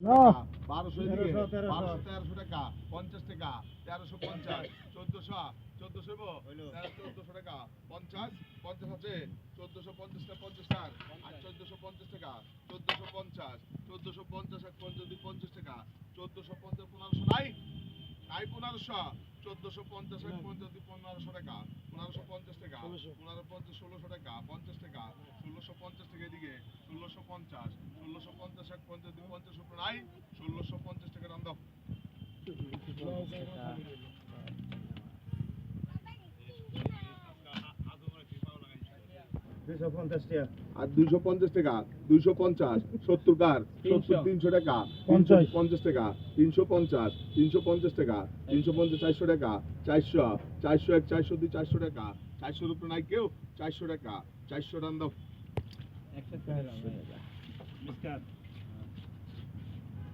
বারোশো তেরোশো, তেরোশো। টাকা পঞ্চাশ টাকা তেরোশো পঞ্চাশ চোদ্দশো চোদ্দশো চোদ্দশো টাকা পঞ্চাশ পঞ্চাশ আছে চোদ্দশো পঞ্চাশ টাকা পঞ্চাশ টাকা আর চোদ্দশো পঞ্চাশ টাকা চোদ্দশো পঞ্চাশ চোদ্দশো পঞ্চাশ এক পঞ্চাশ পঞ্চাশ টাকা চোদ্দশো পঞ্চাশ পনেরোশো নাই? নাই পনেরোশো চোদ্দশো পঞ্চাশ এক পঞ্চাশ পনেরোশো টাকা পনেরোশো পঞ্চাশ টাকা পনেরো পঞ্চাশ ষোলোশো টাকা পঞ্চাশ টাকা ষোলোশো পঞ্চাশ টাকা এদিকে ষোলোশো পঞ্চাশ ষোলোশো পঞ্চাশ পঞ্চাশ দুই পঞ্চাশ উপরে নাই ষোলোশো পঞ্চাশ টাকা দাম দাও। দুইশো পঞ্চাশ টাকা। আর দুইশো পঞ্চাশ টাকা দুইশো পঞ্চাশ সত্তর কার সত্তর তিনশো। টাকা পঞ্চাশ। পঞ্চাশ টাকা তিনশো পঞ্চাশ তিনশো পঞ্চাশ টাকা তিনশো পঞ্চাশ চারশো টাকা চারশো চারশো এক চারশো দুই চারশো টাকা চারশোর উপরে নাই কেউ চারশো টাকা চারশো টান দাও। একশো